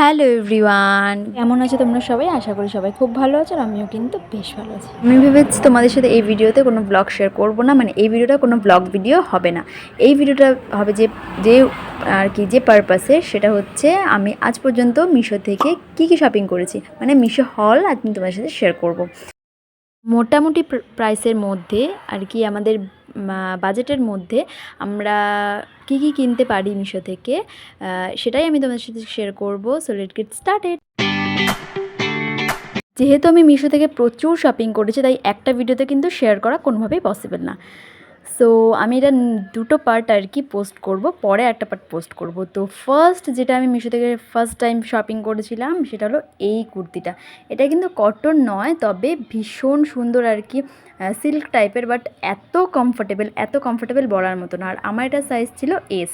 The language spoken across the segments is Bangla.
Hello everyone. কেমন আছো তোমরা সবাই? আশা করি সবাই খুব ভালো আছো আর আমিও কিন্তু বেশ ভালো আছি। আমি ভেবেছি তোমাদের সাথে এই ভিডিওতে কোনো ব্লগ শেয়ার করব না মানে এই ভিডিওটা কোনো ব্লগ ভিডিও হবে না। এই ভিডিওটা হবে যে যে আর কি যে পারপাসে সেটা হচ্ছে আমি আজ পর্যন্ত মিশো থেকে কি কি শপিং করেছি। মানে মিশো হল আজ আমি তোমাদের সাথে শেয়ার করব। মোটামুটি প্রাইসের মধ্যে আর কি আমাদের বাজেটের মধ্যে আমরা কি কি কিনতে পারি মিশো থেকে সেটাই আমি তোমাদের সাথে শেয়ার করব সো লেট গেট স্টার্টেড যেহেতু আমি মিশো থেকে প্রচুর শপিং করেছি, তাই একটা ভিডিওতে কিন্তু শেয়ার করা কোনোভাবেই পসিবল না। সো আমি এটা দুটো পার্ট আর কি পোস্ট করব, পরে একটা পার্ট পোস্ট করব। তো ফার্স্ট যেটা আমি মিশো থেকে ফার্স্ট টাইম শপিং করেছিলাম, সেটা হলো এই কুর্তিটা। এটা কিন্তু কটন নয়, তবে ভীষণ সুন্দর আর কি সিল্ক টাইপের বাট এত কমফোর্টেবল এত কমফোর্টেবল বলার মতো না। আর আমার এটা সাইজ ছিল এস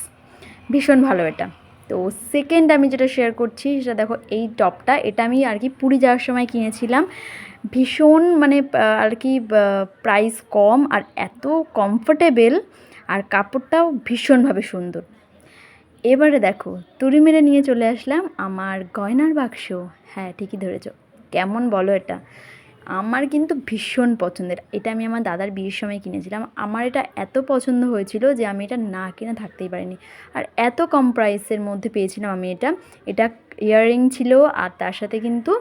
ভীষণ ভালো এটা। তো সেকেন্ড আমি যেটা শেয়ার করছি, সেটা দেখো এই টপটা, এটা আমি আর কি পুরী যাওয়ার সময় কিনেছিলাম। ভীষণ মানে আর কি প্রাইস কম আর এত কমফোর্টেবল আর কাপড়টাও ভীষণভাবে সুন্দর। এবারে দেখো, তুড়ি মেরে নিয়ে চলে আসলাম আমার গয়নার বাক্স। হ্যাঁ ঠিকই ধরেছ। কেমন বলো এটা? আমার কিন্তু ভীষণ পছন্দের। এটা আমি আমার দাদার বিয়ের সময় কিনেছিলাম। আমার এটা এত পছন্দ হয়েছিল যে আমি এটা না কিনে থাকতেই পারিনি। আর এত কম প্রাইসের মধ্যে পেয়েছিলাম আমি এটা। এটা ইয়াররিং ছিল আর তার সাথে কিন্তু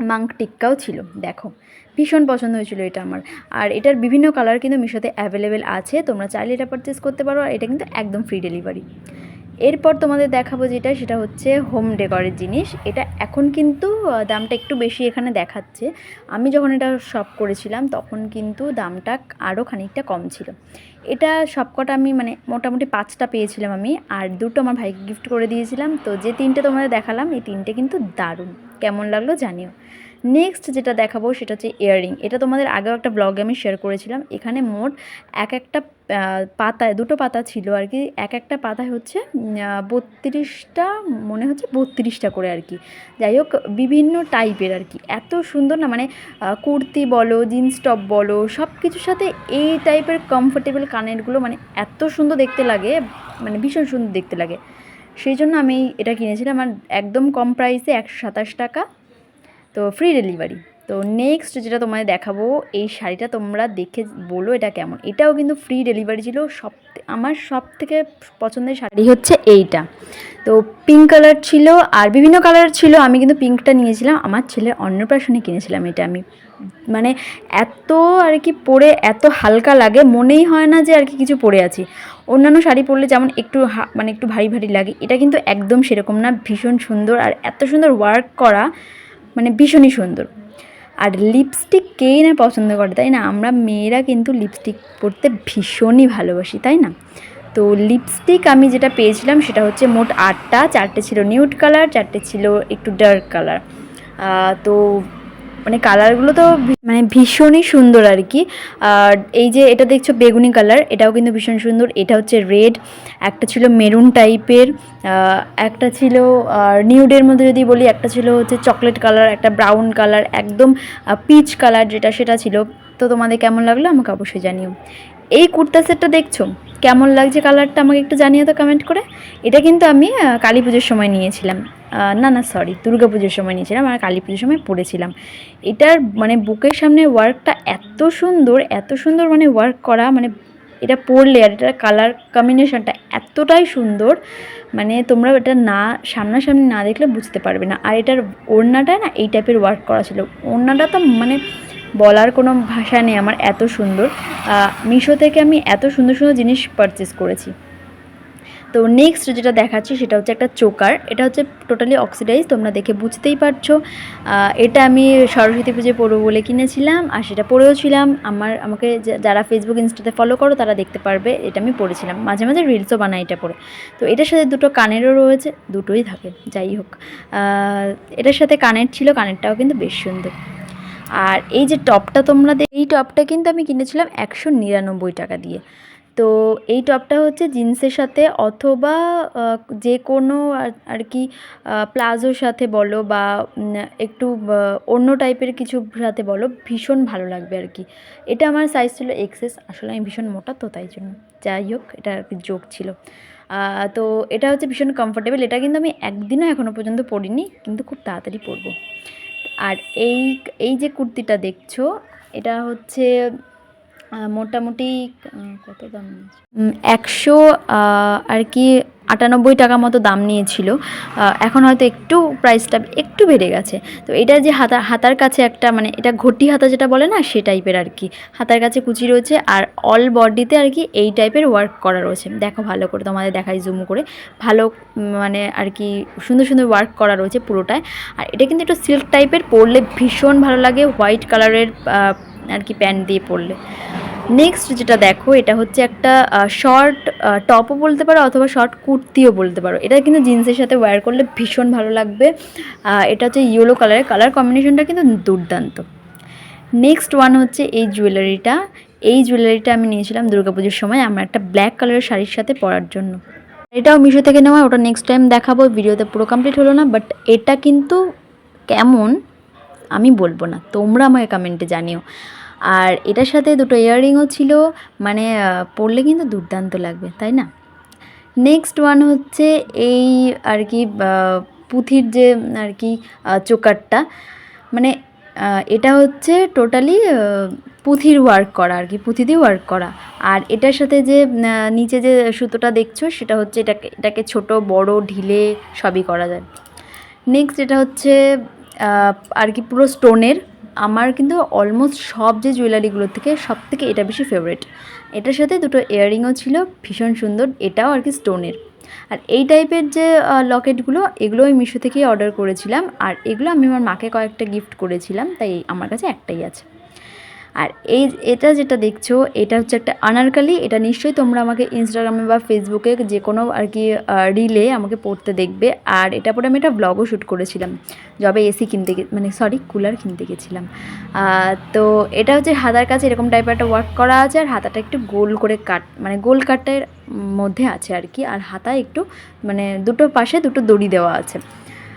মাংক টিক্কাও ছিল। দেখো, ভীষণ পছন্দ হয়েছিল এটা আমার। আর এটার বিভিন্ন কালার কিন্তু মিশোতে অ্যাভেলেবেল আছে। তোমরা চাইলে এটা পারচেস করতে পারো। আর এটা কিন্তু একদম ফ্রি ডেলিভারি এরপর তোমাদের দেখাবো যেটা, সেটা হচ্ছে হোম ডেকরের জিনিস। এটা এখন কিন্তু দামটা একটু বেশি এখানে দেখাচ্ছে। আমি যখন এটা শপ করেছিলাম, তখন কিন্তু দামটা আরও খানিকটা কম ছিল। এটা সবকটা আমি মানে মোটামুটি পাঁচটা পেয়েছিলাম আমি, আর দুটো আমার ভাইকে গিফট করে দিয়েছিলাম। তো যে তিনটে তোমাদের দেখালাম, এই তিনটে কিন্তু দারুণ। কেমন লাগল জানিও। নেক্সট যেটা দেখাবো সেটা হচ্ছে ইয়াররিং এটা তোমাদের আগেও একটা ব্লগে আমি শেয়ার করেছিলাম। এখানে মোট এক একটা পাতায়, দুটো পাতা ছিল আর কি। এক একটা পাতায় হচ্ছে বত্রিশটা, মনে হচ্ছে বত্রিশটা করে আর কি। যাই হোক, বিভিন্ন টাইপের আর কি। এত সুন্দর না মানে কুর্তি বলো জিন্স টপ বলো সব কিছুর সাথে এই টাইপের কমফোর্টেবল কানেরগুলো মানে এত সুন্দর দেখতে লাগে মানে ভীষণ সুন্দর দেখতে লাগে। সেই জন্য আমি এটা কিনেছিলাম আর একদম কম প্রাইসে একশো সাতাশ টাকা। তো ফ্রি ডেলিভারি তো নেক্সট যেটা তোমাদের দেখাবো, এই শাড়িটা তোমরা দেখে বলো এটা কেমন। এটাও কিন্তু ফ্রি ডেলিভারি ছিল। সব আমার সব থেকে পছন্দের শাড়ি হচ্ছে এইটা। তো পিঙ্ক কালার ছিল আর বিভিন্ন কালার ছিল। আমি কিন্তু পিঙ্কটা নিয়েছিলাম। আমার ছেলের অন্নপ্রাশনে কিনেছিলাম এটা। আমি মানে এত আর কি পরে এত হালকা লাগে, মনেই হয় না যে আর কি কিছু পরে আছি। অন্যান্য শাড়ি পরলে যেমন একটু মানে একটু ভারী ভারী লাগে, এটা কিন্তু একদম সেরকম না। ভীষণ সুন্দর আর এত সুন্দর ওয়ার্ক করা। মানে ভীষণই সুন্দর। আর লিপস্টিক কেই না পছন্দ করে তাই না? আমরা মেয়েরা কিন্তু লিপস্টিক পরতে ভীষণই ভালোবাসি, তাই না? তো লিপস্টিক আমি যেটা পেয়েছিলাম সেটা হচ্ছে মোট আটটা, চারটে ছিল নিউড কালার চারটে ছিল একটু ডার্ক কালার তো মানে কালারগুলো তো মানে ভীষণই সুন্দর আর কি। আর এই যে এটা দেখছ বেগুনি কালার, এটাও কিন্তু ভীষণ সুন্দর। এটা হচ্ছে রেড, একটা ছিল মেরুন টাইপের একটা ছিল নিউডের মধ্যে যদি বলি, একটা ছিল হচ্ছে চকলেট কালার, একটা ব্রাউন কালার, একদম পিচ কালার যেটা সেটা ছিল। তো তোমাদের কেমন লাগল আমাকে অবশ্যই জানিও। এই কুর্তা সেটটা দেখছ? কেমন লাগছে কালারটা আমাকে একটু জানিয়ে তো কমেন্ট করে। এটা কিন্তু আমি কালী পুজোর সময় নিয়েছিলাম। না না সরি দুর্গা পুজোর সময় নিয়েছিলাম আর কালী পুজোর সময় পরেছিলাম। এটার মানে বুকের সামনে ওয়ার্কটা এত সুন্দর এত সুন্দর মানে ওয়ার্ক করা মানে এটা পরলে আর এটার কালার কম্বিনেশনটা এতটাই সুন্দর মানে তোমরা এটা না, সামনাসামনি না দেখলে বুঝতে পারবে না। আর এটার ওড়নাটা না এই টাইপের ওয়ার্ক করা ছিল। ওড়নাটা তো মানে বলার কোনো ভাষা নেই আমার, এত সুন্দর। মিশো থেকে আমি এত সুন্দর সুন্দর জিনিস পারচেস করেছি। তো নেক্সট যেটা দেখাচ্ছি সেটা হচ্ছে একটা চোকার। এটা হচ্ছে টোটালি অক্সিডাইজ তোমরা দেখে বুঝতেই পারছ। এটা আমি সরস্বতী পুজোয় পরবো বলে কিনেছিলাম, আর সেটা পরেও ছিলাম। আমার, আমাকে যারা ফেসবুক ইনস্টাতে ফলো করো, তারা দেখতে পারবে, এটা আমি পরেছিলাম। মাঝে মাঝে রিলসও বানাই এটা পরে। তো এটার সাথে দুটো কানেরও রয়েছে, দুটোই থাকে, যাই হোক। এটার সাথে কানের ছিল কানেরটাও কিন্তু বেশ সুন্দর। আর এই যে টপটা তোমরা এই টপটা কিন্তু আমি কিনেছিলাম একশো নিরানব্বই টাকা দিয়ে। তো এই টপটা হচ্ছে জিন্সের সাথে অথবা যে কোনো আর- কি প্লাজোর সাথে বলো বা একটু অন্য টাইপের কিছু সাথে বলো, ভীষণ ভালো লাগবে আর কি। এটা আমার সাইজ ছিল এক্সেস আসলে আমি ভীষণ মোটা তো তাই জন্য। যাই হোক, এটা আর কি জোক ছিল। তো এটা হচ্ছে ভীষণ কমফোর্টেবল এটা কিন্তু আমি একদিনও এখনও পর্যন্ত পরিনি, কিন্তু খুব তাড়াতাড়ি পরবো। আর এই এই যে কুর্তিটা দেখছ এটা হচ্ছে মোটামুটি কত দাম একশো আর কি আটানব্বই টাকা মতো দাম নিয়েছিল। এখন হয়তো একটু প্রাইসটা একটু বেড়ে গেছে। তো এটা যে হাতা, হাতার কাছে একটা মানে এটা ঘটি হাতা যেটা বলে না, সে টাইপের আর কি। হাতার কাছে কুচি রয়েছে আর অল বডিতে আর কি এই টাইপের ওয়ার্ক করা রয়েছে। দেখো ভালো করে তোমাদের দেখাই জুম করে। ভালো মানে আর কি সুন্দর সুন্দর ওয়ার্ক করা রয়েছে পুরোটায়। আর এটা কিন্তু একটু সিল্ক টাইপের পরলে ভীষণ ভালো লাগে হোয়াইট কালারের আর কি প্যান্ট দিয়ে পরলে। নেক্সট যেটা দেখো, এটা হচ্ছে একটা শর্ট টপও বলতে পারো অথবা শর্ট কুর্তিও বলতে পারো। এটা কিন্তু জিন্সের সাথে ওয়্যার করলে ভীষণ ভালো লাগবে। এটা হচ্ছে ইয়েলো কালারের কালার কম্বিনেশনটা কিন্তু দুর্দান্ত। নেক্সট ওয়ান হচ্ছে এই জুয়েলারিটা এই জুয়েলারিটা আমি নিয়েছিলাম দুর্গাপুজোর সময়। আমার একটা ব্ল্যাক কালারের শাড়ির সাথে পরার জন্য। এটাও মিশো থেকে নেওয়া, ওটা নেক্সট টাইম দেখাবো। ভিডিওতে পুরো কমপ্লিট হলো না বাট এটা কিন্তু কেমন, আমি বলব না। তোমরা আমাকে কমেন্টে জানিও। আর এটার সাথে দুটো ইয়াররিংও ছিল মানে পরলে কিন্তু দুর্দান্ত লাগবে, তাই না? নেক্সট ওয়ান হচ্ছে এই আর কি পুঁথির যে, আর কি চোকারটা মানে এটা হচ্ছে টোটালি পুঁথির ওয়ার্ক করা, আর কি, পুঁথি দিয়ে ওয়ার্ক করা। আর এটার সাথে যে নিচে যে সুতোটা দেখছ, সেটা হচ্ছে এটাকে এটাকে ছোট, বড়, ঢিলে সবই করা যায়। নেক্সট এটা হচ্ছে আর কি, পুরো স্টোনের আমার কিন্তু অলমোস্ট সব যে জুয়েলারিগুলো থেকে সব থেকে এটা বেশি ফেভারিট এটার সাথে দুটো ইয়াররিংও ছিল, ভীষণ সুন্দর, এটাও আর কি স্টোনের আর এই টাইপের যে লকেটগুলো এগুলো আমি মিশো থেকেই অর্ডার করেছিলাম, আর এগুলো আমি আমার মাকে কয়েকটা গিফট করেছিলাম, তাই আমার কাছে একটাই আছে। আর এই, এটা যেটা দেখছ, এটা হচ্ছে একটা আনারকালি। এটা নিশ্চয়ই তোমরা আমাকে ইনস্টাগ্রামে বা ফেসবুকে যে কোনো আর কি রিলে আমাকে পড়তে দেখবে। আর এটা পরে আমি একটা ব্লগও শ্যুট করেছিলাম যবে এসি কিনতে মানে সরি কুলার কিনতে গেছিলাম। তো এটা হচ্ছে হাতার কাছে এরকম টাইপের একটা ওয়ার্ক করা আছে, আর হাতাটা একটু গোল করে কাট মানে গোল কাটের মধ্যে আছে আর কি। আর হাতায় একটু মানে দুটো পাশে দুটো দড়ি দেওয়া আছে।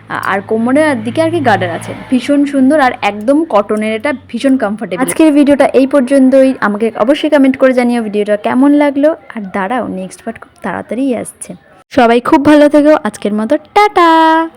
আর কোমরের দিকে আর কি গার্ডার আছে। ভীষণ সুন্দর আর একদম কটনের, এটা ভীষণ কমফোর্টেবল আজকের ভিডিওটা এই পর্যন্তই। আমাকে অবশ্যই কমেন্ট করে জানিও ভিডিওটা কেমন লাগল। আর দাঁড়াও নেক্সট পার্ট খুব তাড়াতাড়ি আসছে। সবাই খুব ভালো থেকো। আজকের মতো, টাটা!